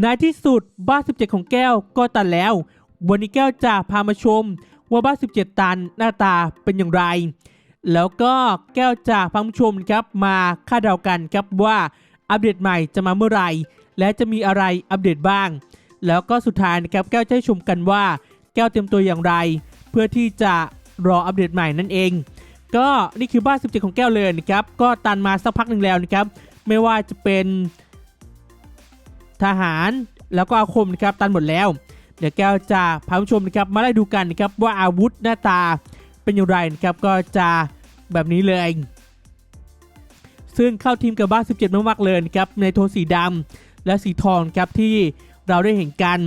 ในที่สุดบ้าน 17 ของแก้วก็ตันแล้ว วันนี้แก้วจะพามาชม ว่าบ้าน 17 ตันหน้าตาเป็นอย่างไร แล้วก็แก้วจะพาผู้ชมครับมาคาดเดากันครับว่าอัปเดตใหม่จะมาเมื่อไหร่และจะมีอะไรอัปเดตบ้าง แล้วก็สุดท้ายนะครับแก้วจะให้ชมกันว่า แก้วเตรียมตัวอย่างไร เพื่อที่จะรออัปเดตใหม่นั่นเอง ก็นี่คือบ้าน 17 ของแก้วเลยนะครับก็ตันมาสักพักหนึ่งแล้วนะครับไม่ว่าจะเป็น ทหาร แล้วก็อาคมนะครับตันหมดแล้ว เดี๋ยวแก้วจะพาผู้ชมนะครับมาไล่ดูกันนะครับว่าอาวุธหน้าตาเป็นอย่างไรนะครับก็จะแบบนี้เลย ซึ่งเข้าทีมกับบ้าน17 มากๆเลยนะครับในโทนสีดำและสีทองครับที่เราได้เห็นกัน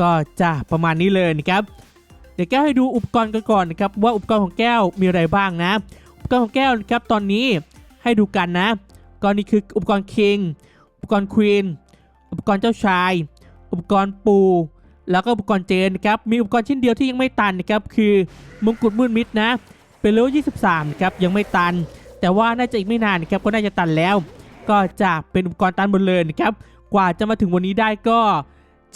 ก็จะประมาณนี้เลยนะครับเดี๋ยวแก้วให้ดูอุปกรณ์กันก่อนนะครับว่าอุปกรณ์ของแก้วมีอะไรบ้างนะ อุปกรณ์ของแก้วนะครับตอนนี้ให้ดูกันนะก็นี่คืออุปกรณ์คิงอุปกรณ์ควีน อุปกรณ์เจ้าชาย อุปกรณ์ปู แล้วก็อุปกรณ์เจนครับ มีอุปกรณ์ชิ้นเดียวที่ยังไม่ตันนะครับ คือมงกุฎมืดมิดนะ เป็นเลเวล23ครับ ยังไม่ตัน แต่ว่าน่าจะอีกไม่นานนะครับ ก็น่าจะตันแล้ว ก็จะเป็นอุปกรณ์ตันหมดเลยนะครับ กว่าจะมาถึงวันนี้ได้ก็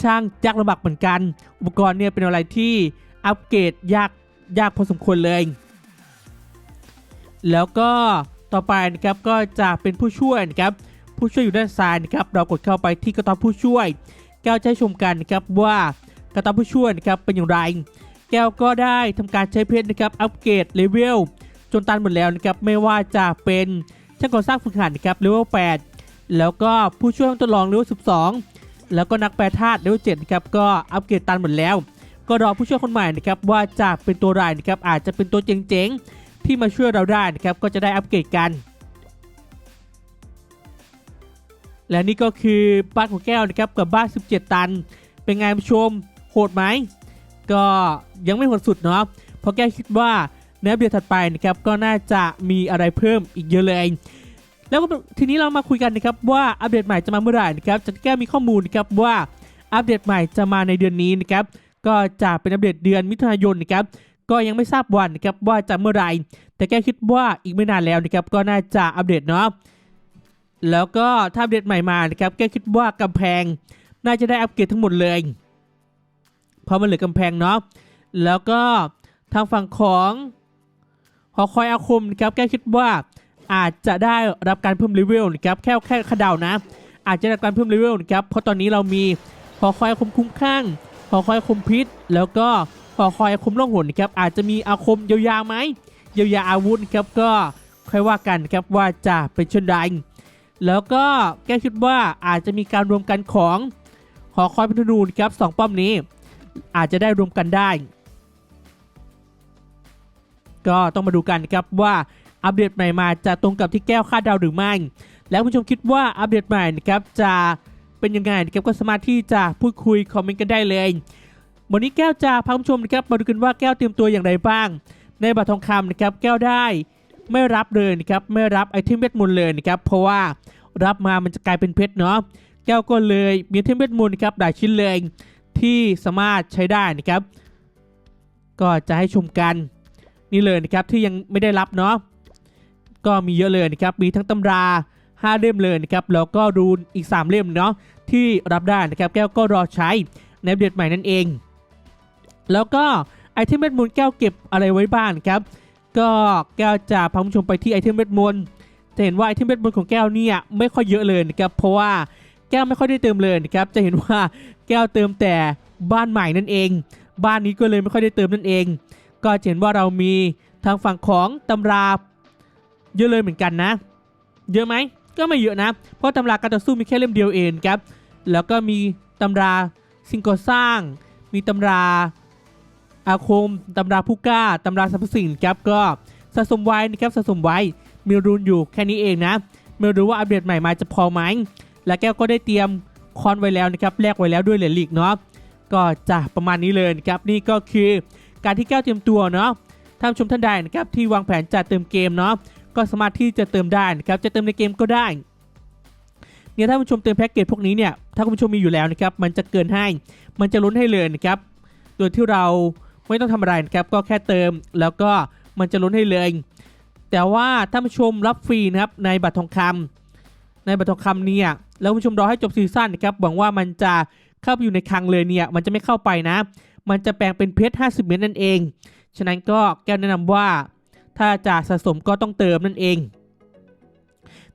ช่างยากลำบากเหมือนกัน อุปกรณ์เนี่ยเป็นอะไรที่อัปเกรดยากยากพอสมควรเลย แล้วก็ต่อไปนะครับก็จะเป็นผู้ช่วยนะครับ ผู้ช่วยอยู่ด้านซ้ายนะครับเรากดเข้าไปที่กระต๊อบผู้ช่วย แก้วจะให้ชมกันนะครับว่ากระต๊อบผู้ช่วยนะครับเป็นอย่างไร แก้วก็ได้ทำการใช้เพชรนะครับอัปเกรดเลเวลจนตันหมดแล้วนะครับไม่ว่าจะเป็นช่างก่อสร้างฝึกหัดนะครับเลเวล8แล้วก็ผู้ช่วยทดลองเลเวล12 แล้วก็นักแปรธาตุเลเวล7นะครับก็อัปเกรดตันหมดแล้ว ก็รอผู้ช่วยคนใหม่นะครับว่าจะเป็นตัวรายนะครับอาจจะเป็นตัวเจ๋งๆที่มาช่วยเราได้นะครับก็จะได้อัปเกรดกัน และนี่ก็คือบ้านของแก้วนะครับกับบ้าน 17 ตัน เป็นไงผู้ชมโหดไหมก็ยังไม่โหดสุดเนาะเพราะแก้วคิดว่าในอัปเดตถัดไปนะครับก็น่าจะมีอะไรเพิ่มอีกเยอะเลย แล้วก็ทีนี้เรามาคุยกันนะครับว่าอัปเดตใหม่จะมาเมื่อไหร่นะครับแต่แก้วมีข้อมูลนะครับว่าอัปเดตใหม่จะมาในเดือนนี้นะครับก็จะเป็นอัปเดตเดือนมิถุนายนนะครับก็ยังไม่ทราบวันนะครับว่าจะเมื่อไหร่แต่แก้คิดว่าอีกไม่นานแล้วนะครับก็น่าจะอัปเดตเนาะ แล้วก็ถ้าอัปเดตใหม่มานะครับแกคิดว่ากำแพงน่าจะได้อัปเกรดทั้งหมดเลย เพราะมันเหลือกำแพงเนาะแล้วก็ทางฝั่งของหอคอยอาคมนะครับแกคิดว่าอาจจะได้รับการเพิ่มเลเวลนะครับแค่แค่คาดเดานะ อาจจะได้รับการเพิ่มเลเวลนะครับเพราะตอนนี้เรามีหอคอยอาคมคุ้มข้างหอคอยอาคมพิษ แล้วก็หอคอยอาคมล่องหนนะครับอาจจะมีอาคมยาวๆไหมยาวๆอาวุธครับก็ค่อยว่ากันครับว่าจะเป็นเช่นใด แล้วก็แก้คิดว่าอาจจะมีการรวมกันของหอคอยพันธนูนครับสองป้อมนี้ อาจจะได้รวมกันได้ ก็ต้องมาดูกันครับว่าอัปเดตใหม่มาจะตรงกับที่แก้วคาดเดาหรือไม่ แล้วคุณผู้ชมคิดว่าอัปเดตใหม่นะครับจะเป็นยังไงนะครับก็สามารถที่จะพูดคุยคอมเมนต์กันได้เลย วันนี้แก้วจะพาคุณผู้ชมนะครับมาดูกันว่าแก้วเตรียมตัวอย่างไรบ้าง ในบัตรทองคำนะครับแก้วได้ ไม่รับเลยนะครับไม่รับไอเทมเวทมนต์เลยนะครับเพราะว่ารับมามันจะกลายเป็นเพชรเนาะแก้วก็เลยมีไอเทมเวทมนต์ครับหลายชิ้นเลยที่สามารถใช้ได้นะครับ ก็จะให้ชมกันนี่เลยนะครับที่ยังไม่ได้รับเนาะก็มีเยอะเลยนะครับมีทั้งตำรา5เล่มเลยนะครับแล้วก็รูนอีก 3 เล่มเนาะที่รับได้นะครับแก้วก็รอใช้ในอัปเดตใหม่นั่นเอง แล้วก็ไอเทมเวทมนต์แก้วเก็บอะไรไว้บ้างครับ ก็แก้วจะพาผู้ชมไปที่ไอเทมเวทมนต์จะเห็นว่าไอเทมเวทมนต์ของแก้วเนี่ยไม่ค่อยเยอะเลยนะครับเพราะว่าแก้วไม่ค่อยได้เติมเลยนะครับจะเห็นว่าแก้วเติมแต่บ้านใหม่นั่นเอง บ้านนี้ก็เลยไม่ค่อยได้เติมนั่นเอง ก็จะเห็นว่าเรามีทางฝั่งของตำราเยอะเลยเหมือนกันนะ เยอะไหมก็ไม่เยอะนะ เพราะตำราการต่อสู้มีแค่เล่มเดียวเองครับแล้วก็มีตำราสิ่งก่อสร้าง มีตำรา อาคมตำราผู้กล้าตำราสรรพสิ่งครับก็สะสมไว้นะครับสะสมไว้มีรูนอยู่แค่นี้เองนะ ไม่รู้ว่าอัปเดตใหม่มาจะพอไหมและแก้วก็ได้เตรียมคอนไว้แล้วนะครับแลกไว้แล้วด้วยเหรียญลีกเนาะก็จะประมาณนี้เลยนะครับนี่ก็คือการที่แก้วเตรียมตัวเนาะท่านชมท่านใดนะครับที่วางแผนจะเติมเกมเนาะก็สามารถที่จะเติมได้นะครับจะเติมในเกมก็ได้เนี่ยถ้าคุณผู้ชมเติมแพ็กเกจพวกนี้เนี่ยถ้าคุณผู้ชมมีอยู่แล้วนะครับมันจะเกินให้มันจะล้นให้เลยนะครับโดยที่เรา ไม่ต้องทำอะไรนะครับก็แค่เติม แล้วก็มันจะลุ้นให้เลย แต่ว่าถ้าผู้ชมรับฟรีนะครับในบัตรทองคำในบัตรทองคำเนี่ยแล้วผู้ชมรอให้จบซีซั่นนะครับหวังว่ามันจะเข้าไปอยู่ในคลังเลยเนี่ยมันจะไม่เข้าไปนะ มันจะแปลงเป็นเพชร50 เม็ดนั่นเอง ฉะนั้นก็แก้วแนะนำว่า ถ้าจะสะสมก็ต้องเติมนั่นเอง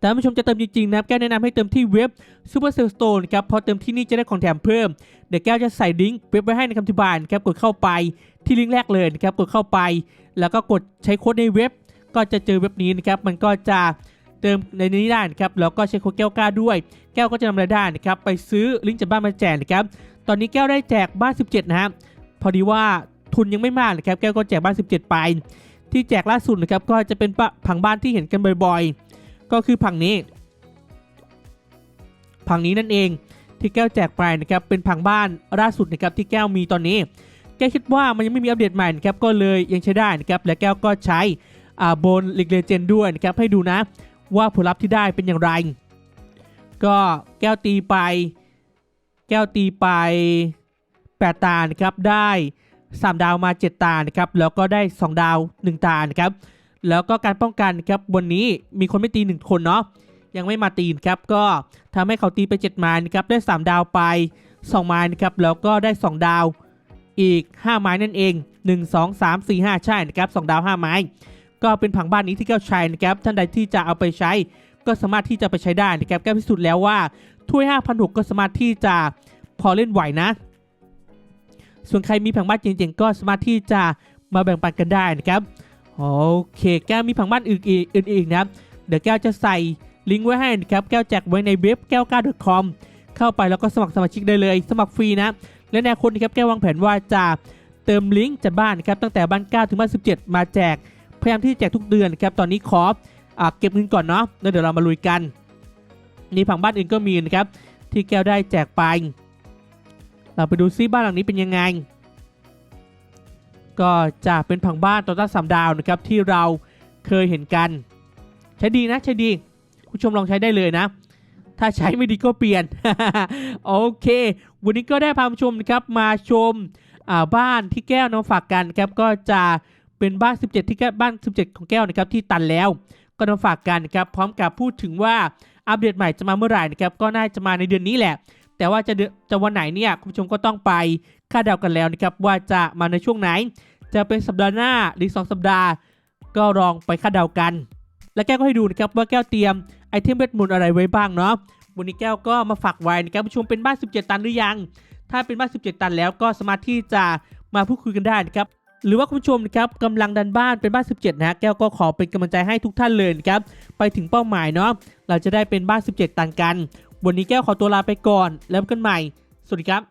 แต่ถ้าผู้ชมจะเติมจริงๆนะครับแก้วแนะนำให้เติมที่เว็บ Super Cell Store ครับเพราะเติมที่นี่จะได้ของแถมเพิ่ม เดี๋ยวแก้วจะใส่ลิงก์เว็บไว้ให้ในคำอธิบายนครับกดเข้าไปที่ลิงก์แรกเลยนะครับกดเข้าไป แล้วก็กดใช้โค้ดในเว็บ ก็จะเจอเว็บนี้นะครับมันก็จะเติมในนี้ได้นะครับแล้วก็ใช้โค้ดแก้วกล้าด้วย แก้วก็จะนำรายได้นะครับไปซื้อลิงก์จากบ้านมาแจกนะครับตอนนี้แก้วได้แจกบ้าน 17 นะครับพอดีว่าทุนยังไม่มากนะครับแก้วก็แจกบ้าน 17 ไป ที่แจกล่าสุดนะครับก็จะเป็นผังบ้านที่เห็นกันบ่อยๆ ก็คือผังนี้ผังนี้นั่นเองที่แก้วแจกไปนะครับเป็นผังบ้านล่าสุดนะครับที่แก้วมีตอนนี้ แก้วคิดว่ามันยังไม่มีอัปเดตใหม่นะครับก็เลยยังใช้ได้นะครับและแก้วก็ใช้อ่าบนลิกเลเจนด้วยนะครับให้ดูนะว่าผลลัพธ์ที่ได้เป็นอย่างไร ก็แก้วตีไป แก้วตีไป 8 ตานะครับได้ 3 ดาวมา 7 ตานะครับแล้วก็ได้ 2 ดาว 1 ตานะครับ แล้วก็การป้องกันครับวันนี้มีคนไม่ตี 1 คนเนาะยังไม่มาตีนะครับก็ทำให้เขาตีไป 7 ไม้นะครับได้ 3 ดาวไป 2 ไม้นะครับแล้วก็ได้ 2 ดาวอีก 5 ไม้นั่นเอง 1 2 3 4 5 ใช่นะครับ2ดาว 5 ไม้ ก็เป็นผังบ้านนี้ที่แก้วใช้นะครับท่านใดที่จะเอาไปใช้ ก็สามารถที่จะไปใช้ได้นะครับแก้วพิสูจน์แล้วว่าถ้วย5,600ก็สามารถที่จะพอเล่นไหวนะ ส่วนใครมีผังบ้านเจ๋งๆก็สามารถที่จะมาแบ่งปันกันได้นะครับ โอเค แก้วมีผังบ้านอื่นอีกอื่นๆนะครับ เดี๋ยวแก้วจะใส่ลิงก์ไว้ให้นะครับ แก้วแจกไว้ในเว็บแก้วก้า .com เข้าไปแล้วก็สมัครสมาชิกได้เลย สมัครฟรีนะ และในคนนะครับแก้ววางแผนว่าจะเติมลิงก์จัดบ้านนะครับตั้งแต่บ้าน 9 ถึงบ้าน 17 มาแจก พยายามที่จะแจกทุกเดือนนะครับ ตอนนี้ขออเก็บเงินก่อนเนาะ แล้วเดี๋ยวเรามาลุยกัน นี่ผังบ้านอื่นก็มีนะครับ ที่แก้วได้แจกไป เราไปดูซิบ้านหลังนี้เป็นยังไง ก็จะเป็นผังบ้านตัวตั้งสามดาวนะครับที่เราเคยเห็นกัน ใช้ดีนะใช้ดี ผู้ชมลองใช้ได้เลยนะ ถ้าใช้ไม่ดีก็เปลี่ยน โอเค วันนี้ก็ได้พาผู้ชมนะครับมาชมาบ้านที่แก้วนำฝากกันครับก็จะเป็นบ้าน 17 ที่แก้วบ้าน 17 ของแก้วนะครับที่ตันแล้วก็นำฝากกันนะครับพร้อมกับพูดถึงว่าอัปเดตใหม่จะมาเมื่อไหร่นะครับก็น่าจะมาในเดือนนี้แหละ แต่ว่าจะจะวันไหนเนี่ยคุณผู้ชมก็ต้องไปคาดเดากันแล้วนะครับว่าจะมาในช่วงไหน จะเป็นสัปดาห์หน้าหรือ 2 สัปดาห์ ก็ลองไปคาดเดากัน และแก้วก็ให้ดูนะครับว่าแก้วเตรียมไอเทมเวทมนต์อะไรไว้บ้างเนาะวันนี้แก้วก็มาฝากไว้นะครับผู้ชมเป็นบ้าน 17 ตันหรือยัง ถ้าเป็นบ้าน 17 ตันแล้วก็สามารถที่จะมาพูดคุยกันได้นะครับหรือว่าคุณผู้ชมนะครับกำลังดันบ้านเป็นบ้าน 17 นะแก้วก็ขอเป็นกำลังใจให้ทุกท่านเลยนะครับไปถึงเป้าหมายเนาะเราจะได้เป็นบ้าน 17 ตันกัน วันนี้แก้วขอตัวลาไปก่อน แล้วกันใหม่ สวัสดีครับ